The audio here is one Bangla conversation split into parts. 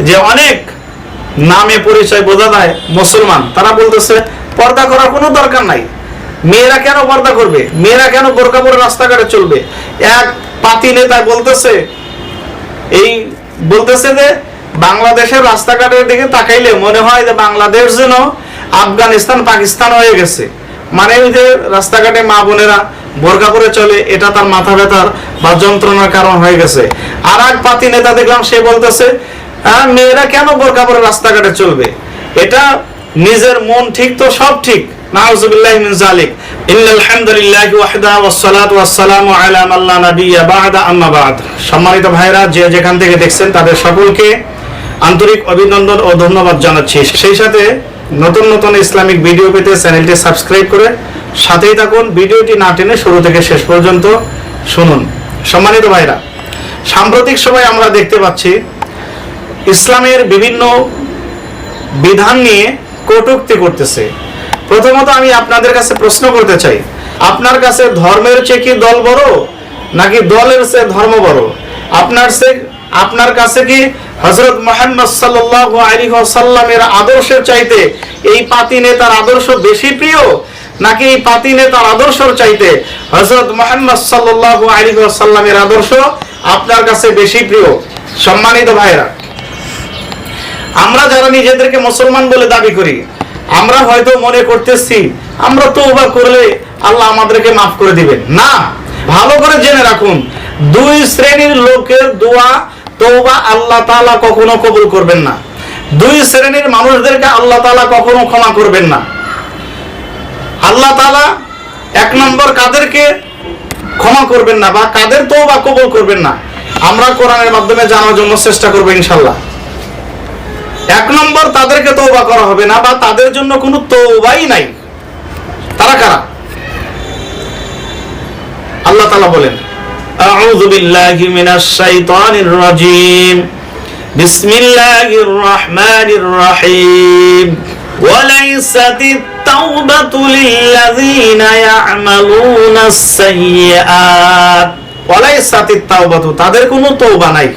যে অনেক নামে পরিচয় বোঝা যায় মুসলমান তারা বলতেছে পর্দা করার কোনো দরকার নাই। মেয়েরা কেন পর্দা করবে? মেয়েরা কেন বোরকা পরে রাস্তাঘাটে চলবে? এক পাতি নেতা বলতেছে এই বলতেছে যে বাংলাদেশের রাস্তাঘাটের দিকে তাকাইলে মনে হয় যে বাংলাদেশ যেন আফগানিস্তান পাকিস্তান হয়ে গেছে। মানে ওই যে রাস্তাঘাটে মা বোনেরা বোরকা পরে চলে এটা তার মাথা ব্যথার বা যন্ত্রণার কারণ হয়ে গেছে। আর এক পাতি নেতা দেখলাম সে বলতেছে "আহ, মেয়েরা কেন বোরকা পরে রাস্তাঘাটে চলবে? এটা নিজের মন ঠিক তো সব ঠিক। নাউজুবিল্লাহি মিন জালিক ইন্নাল হামদুলিল্লাহি ওয়াহদা ওয়াসসালাতু ওয়াসসালামু আলা নাবিয়্যা বা'দা আম্মা বা'দ। সম্মানিত ভাইরা যে যেখান থেকে দেখছেন, তাদের সকলকে আন্তরিক অভিনন্দন ও ধন্যবাদ জানাচ্ছি। সেই সাথে নতুন নতুন ইসলামিক ভিডিও পেতে চ্যানেলটি সাবস্ক্রাইব করে সাথেই থাকুন। ভিডিওটি না টেনে শুরু থেকে শেষ পর্যন্ত শুনুন। সম্মানিত ভাইরা সাম্প্রতিক সময় আমরা দেখতে পাচ্ছি ইসলামের বিভিন্ন বিধান নিয়ে কটূক্তি করতেছে। প্রথমত আমি আপনাদের কাছে প্রশ্ন করতে চাই, আপনার কাছে ধর্মের চেয়ে কি দল বড়, নাকি দলের চেয়ে ধর্ম বড়? আপনার সে, আপনার কাছে কি হজরত মোহাম্মদ আলাইহি ওয়াসাল্লামের আদর্শের চাইতে এই পাতি নেতার আদর্শ বেশি প্রিয়, নাকি এই পাতি নেতার আদর্শের চাইতে হজরত মোহাম্মদ সাল্লাল্লাহু আলাইহি ওয়াসাল্লামের আদর্শ আপনার কাছে বেশি প্রিয়? সম্মানিত ভাইরা আমরা যারা নিজেদেরকে মুসলমান বলে দাবি করি, আমরা হয়তো মনে করতেছি, আমরা তওবা করলে আল্লাহ আমাদেরকে মাফ করে দিবেন। না, ভালো করে জেনে রাখুন, দুই শ্রেণির লোকের দোয়া, তওবা আল্লাহ তাআলা কখনো কবুল করবেন না। দুই শ্রেণির মানুষদেরকে আল্লাহ তালা কখনো ক্ষমা করবেন না। আল্লাহ তালা এক নম্বর কাদেরকে ক্ষমা করবেন না বা কাদের তওবা কবুল করবেন না, আমরা কোরআনের মাধ্যমে জানার জন্য চেষ্টা করব ইনশাল্লাহ এক নম্বর তাদেরকে তওবা করা হবে না বা তাদের জন্য কোনো তওবাই নাই তারা কারা আল্লাহ তাআলা বলেন আউযু বিল্লাহি মিনাশ শাইতানির রাজীম বিসমিল্লাহির রহমানির রহিম وليست التوبة للذين يعملون السيئات وليست التوبة তাদের কোনো তওবা নাই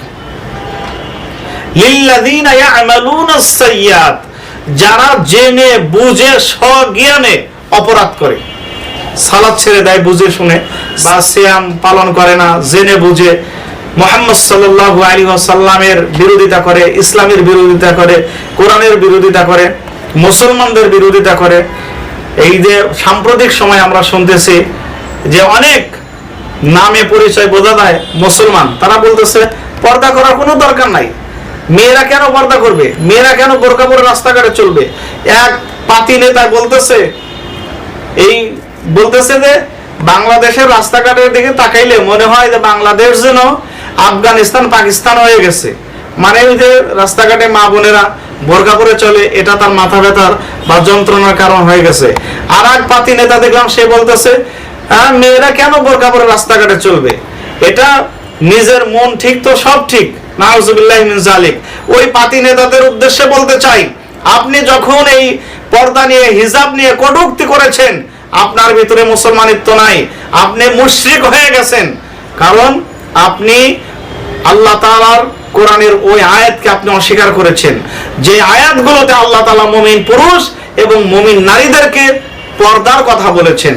যারা জেনে, বুঝে, স্বজ্ঞানে অপরাধ করে। সালাত ছেড়ে দেয়, বুঝে, শুনে। বা সিয়াম পালন করে না, জেনে, বুঝে। মোহাম্মদ সাল্লাল্লাহু আলাইহি ওয়াসাল্লামের বিরোধিতা করে, ইসলামের বিরোধিতা করে, কোরআনের বিরোধিতা করে, মুসলমানদের বিরোধিতা করে। এই যে সাম্প্রতিক সময় আমরা শুনতেছি যে অনেক নামে পরিচয় বোঝা যায় মুসলমান। তারা বলতেছে, পর্দা করার কোনো দরকার নাই। মেয়েরা কেন পর্দা করবে? মেয়েরা কেন বোরকা পরে রাস্তাঘাটে চলবে? এক পাতি নেতা বলতেছে এই বলতেছে যে বাংলাদেশের রাস্তাঘাটের দিকে তাকাইলে মনে হয় যে বাংলাদেশ যেন আফগানিস্তান পাকিস্তান হয়ে গেছে। মানে ওই যে রাস্তাঘাটে মা বোনেরা বোরকা পরে চলে এটা তার মাথা ব্যথার বা যন্ত্রণার কারণ হয়ে গেছে। আর এক পাতি নেতা দেখলাম সে বলতেছে "হ্যাঁ, মেয়েরা কেন বোরকা পরে রাস্তাঘাটে চলবে? এটা নিজের মন ঠিক তো সব ঠিক। নাউজুবিল্লাহি ওই পাতি নেতাদের উদ্দেশ্যে বলতে চাই, আপনি যখন এই পর্দা নিয়ে, হিজাব নিয়ে কটূক্তি করেছেন, আপনার ভিতরে মুসলমানিত্ব নাই, আপনি হয়ে গেছেন। কারণ আপনি আল্লাহ কোরআনের ওই আয়াতকে আপনি অস্বীকার করেছেন। যে আয়াতগুলোতে আল্লাহ তাআলা মুমিন পুরুষ এবং মুমিন নারীদেরকে পর্দার কথা বলেছেন,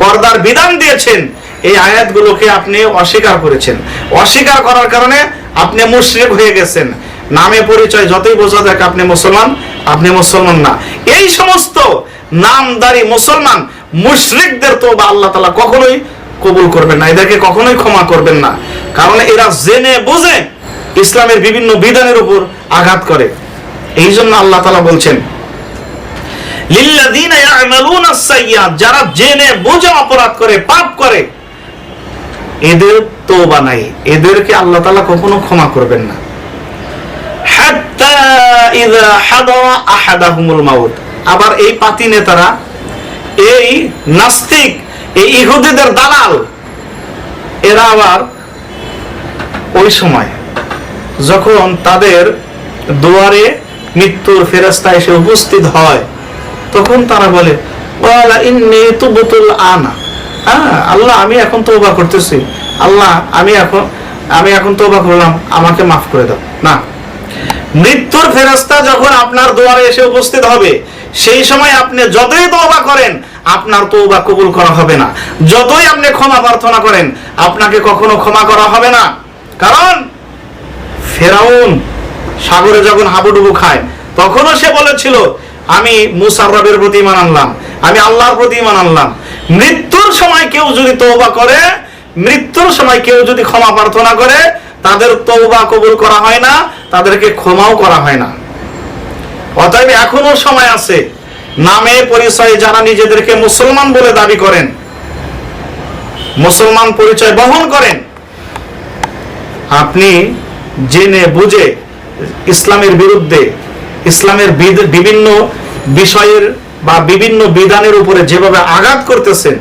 পর্দার বিধান দিয়েছেন এই আয়াতগুলোকে আপনি অস্বীকার করেছেন। অস্বীকার করার কারণে আপনি মুশরিক হয়ে গেছেন। নামে পরিচয় যতই বোঝা যাক আপনি মুসলমান আপনি মুসলমান না। এই সমস্ত নামদারি মুসলমান, মুশরিকদের তো বা আল্লাহ তাআলা কখনোই কবুল করবেন না। এদেরকে কখনোই ক্ষমা করবেন না। কারণ এরা জেনে বুঝে ইসলামের বিভিন্ন বিধানের উপর আঘাত করে। এই জন্য আল্লাহ তালা বলছেন যারা জেনে বুঝে অপরাধ করে, পাপ করে এদের তওবা নাই। এদেরকে আল্লাহ তাআলা কখনো ক্ষমা করবেন না। আবার এই পাতি নেতারা, এই নাস্তিক, এই ইহুদিদের দালাল, এরা আবার ওই সময় যখন তাদের দুয়ারে মৃত্যুর ফেরেস্তা এসে উপস্থিত হয়, তখন তারা বলে আনা। হ্যাঁ আল্লাহ, আমি এখন তওবা করতেছি। আল্লাহ, আমি এখন আমি এখন তওবা করলাম, আমাকে মাফ করে দাও। না। মৃত্যুর ফেরস্তা যখন আপনার দুয়ারে এসে উপস্থিত হবে, সেই সময় আপনি যতই তওবা করেন, আপনার তওবা কবুল করা হবে না। যতই আপনি ক্ষমা প্রার্থনা করেন, আপনাকে কখনো ক্ষমা করা হবে না। কারণ, ফেরাউন সাগরে যখন হাবুডুবু খায়, তখনও সে বলেছিল, আমি মুসার প্রতি ইমান আনলাম। আমি আল্লাহর প্রতি ইমান আনলাম। মৃত্যুর সময় কেউ যদি তওবা করে, মৃত্যুর সময় কেউ যদি ক্ষমা প্রার্থনা করে, তাদের তৌবা কবুল করা হয় না, তাদেরকে ক্ষমাও করা হয় না। অতএব এখনও সময় আছে, নামে পরিচয়ে যারা নিজেদেরকে মুসলমান বলে দাবি করেন, মুসলমান পরিচয় বহন করেন, আপনি জেনে বুঝে ইসলামের বিরুদ্ধে, ইসলামের বিভিন্ন বিষয়ের বা বিভিন্ন বিধানের উপরে যেভাবে আঘাত করতেছেন,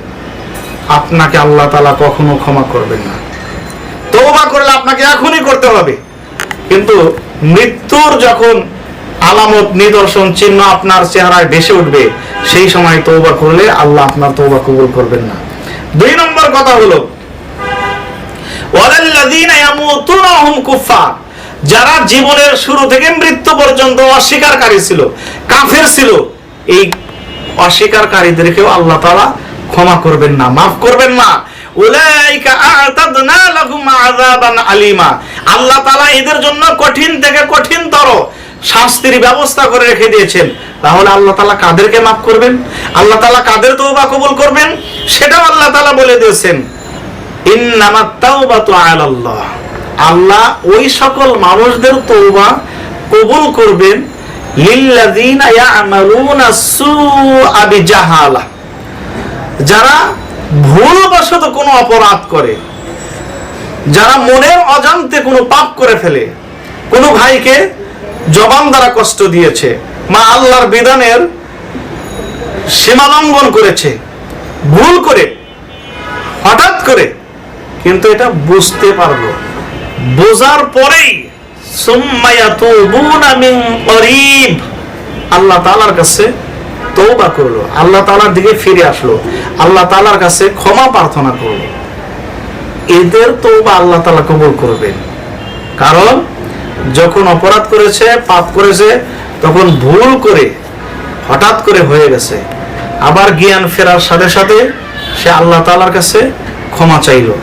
আপনাকে আল্লাহ তালা কখনো ক্ষমা করবেন না। তওবা করলে আপনাকে এখনই করতে হবে। কিন্তু মৃত্যুর যখন আলামত, নিদর্শন, চিহ্ন আপনার চেহারায় ভেসে উঠবে, সেই সময় তওবা করলে আল্লাহ আপনার তওবা কবুল করবেন না। দুই নম্বর কথা হলো যারা জীবনের শুরু থেকে মৃত্যু পর্যন্ত অস্বীকারকারী ছিল, কাফের ছিল, এই অস্বীকারকারীদেরকেও আল্লাহ তাআলা ক্ষমা করবেন না, মাফ করবেন না। আলিমা। আল্লাহ তাআলা এদের জন্য কঠিন থেকে কঠিনতর শাস্তির ব্যবস্থা করে রেখে দিয়েছেন। তাহলে আল্লাহ তাআলা কাদেরকে মাফ করবেন? আল্লাহ তাআলা কাদের তওবা কবুল করবেন? সেটাও আল্লাহ তাআলা বলে দিয়েছেন। আল্লাহ ওই সকল মানুষদের তৌবা কবুল করবেন যারা ভুলবশত কোনো অপরাধ করে, যারা মনের অজান্তে কোনো পাপ করে ফেলে, কোনো ভাইকে জবান দ্বারা কষ্ট দিয়েছে, মা আল্লাহর বিধানের সীমালঙ্ঘন করেছে, ভুল করে, হঠাৎ করে, কিন্তু এটা বুঝতে পারল। বোঝার পরেই আল্লাহ তাআলার কাছে তওবা করল। আল্লাহ তাআলার দিকে ফিরে আসলো। আল্লাহ তাআলার কাছে ক্ষমা প্রার্থনা করল। এদের তওবা আল্লাহ তাআলা কবুল কারণ যখন অপরাধ করেছে, পাপ করেছে, তখন ভুল করে, হঠাৎ করে হয়ে গেছে। আবার জ্ঞান ফেরার সাথে সাথে সে আল্লাহ তালার কাছে ক্ষমা চাইলো।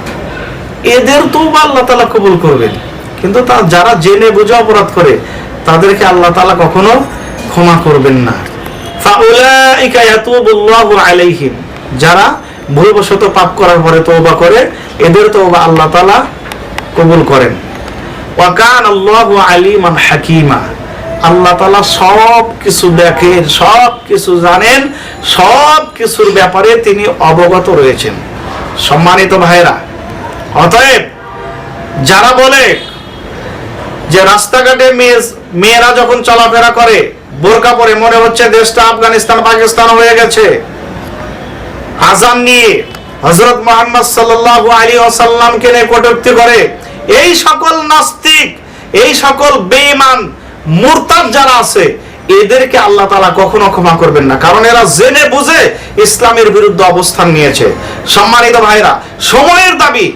এদের তো আল্লাহ তাআলা কবুল করবেন। কিন্তু তা যারা জেনে বুঝে অপরাধ করে, তাদেরকে আল্লাহ তালা কখনো ক্ষমা করবেন না। আলাইহিম। যারা ভুলবশত পাপ করার পরে তওবা করে, এদের তওবা আল্লাহ তাআলা কবুল করেন। ওয়া কান আল্লাহু আলিমান হাকিমা। আল্লাহ তাআলা সব কিছু দেখেন সব কিছু জানেন সব কিছুর ব্যাপারে তিনি অবগত রয়েছেন। সম্মানিত ভাইরা অতএব যারা বলে যে রাস্তাঘাটে মেয়ে মেয়েরা যখন চলাফেরা করে, বোরকা পরে, মনে হচ্ছে দেশটা আফগানিস্তান, পাকিস্তান হয়ে গেছে। আজান নিয়ে হজরত মোহাম্মদ সাল্লাল্লাহু আলী ওয়াসাল্লামকে নিয়ে কটূক্তি করে, এই সকল নাস্তিক, এই সকল বেঈমান, মুরতাদ যারা আছে, এদেরকে আল্লাহ তাআলা কখনো ক্ষমা করবেন না। কারণ এরা জেনে বুঝে ইসলামের বিরুদ্ধে অবস্থান নিয়েছে। সম্মানিত ভাইরা সময়ের দাবি,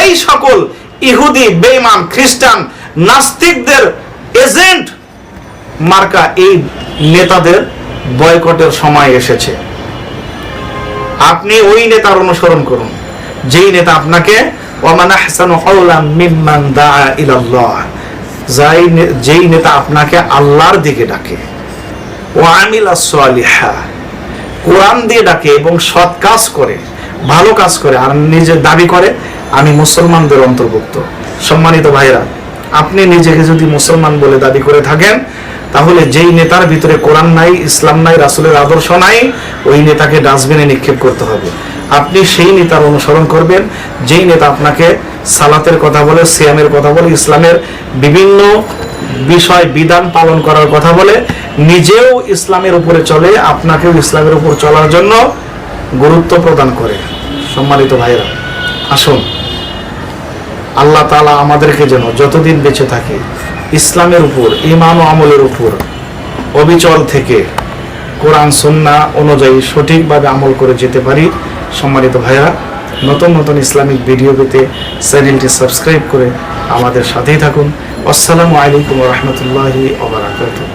এই সকল ইহুদি, বেঈমান, খ্রিস্টান নাস্তিকদের এজেন্ট মার্কা এই নেতাদের বয়কটের সময় এসেছে। আপনি ওই নেতার অনুসরণ করুন। যেই নেতা আপনাকে যাই নেতা আপনাকে আল্লাহর দিকে ডাকে। ও কোরআন দিয়ে ডাকে এবং সৎ কাজ করে, ভালো কাজ করে, আর নিজে দাবি করে, আমি মুসলমানদের অন্তর্ভুক্ত। সম্মানিত ভাইরা আপনি নিজেকে যদি মুসলমান বলে দাবি করে থাকেন, তাহলে যেই নেতার ভিতরে কোরআন নাই, ইসলাম নাই, রাসূলের আদর্শ নাই, ওই নেতাকে ডাস্টবিনে নিক্ষেপ করতে হবে। আপনি সেই নেতার অনুসরণ করবেন, যেই নেতা আপনাকে সালাতের কথা বলে, সিয়ামের কথা বলে, ইসলামের বিভিন্ন বিষয়, বিধান পালন করার কথা বলে, নিজেও ইসলামের উপরে চলে, আপনাকেও ইসলামের উপর চলার জন্য গুরুত্ব প্রদান করে। সম্মানিত ভাইরা আসুন। আল্লাহ তাআলা আমাদেরকে যেন যতদিন বেঁচে থাকে ইসলামের উপর ইমান ও আমলের উপর, অবিচল থেকে কোরআন, সুন্নাহ অনুযায়ী সঠিকভাবে আমল করে যেতে পারি। সম্মানিত ভাইয়া নতুন নতুন ইসলামিক ভিডিও পেতে চ্যানেলটি সাবস্ক্রাইব করে আমাদের সাথেই থাকুন। আসসালামু আলাইকুম রহমতুল্লাহি ওবরাকাতুহ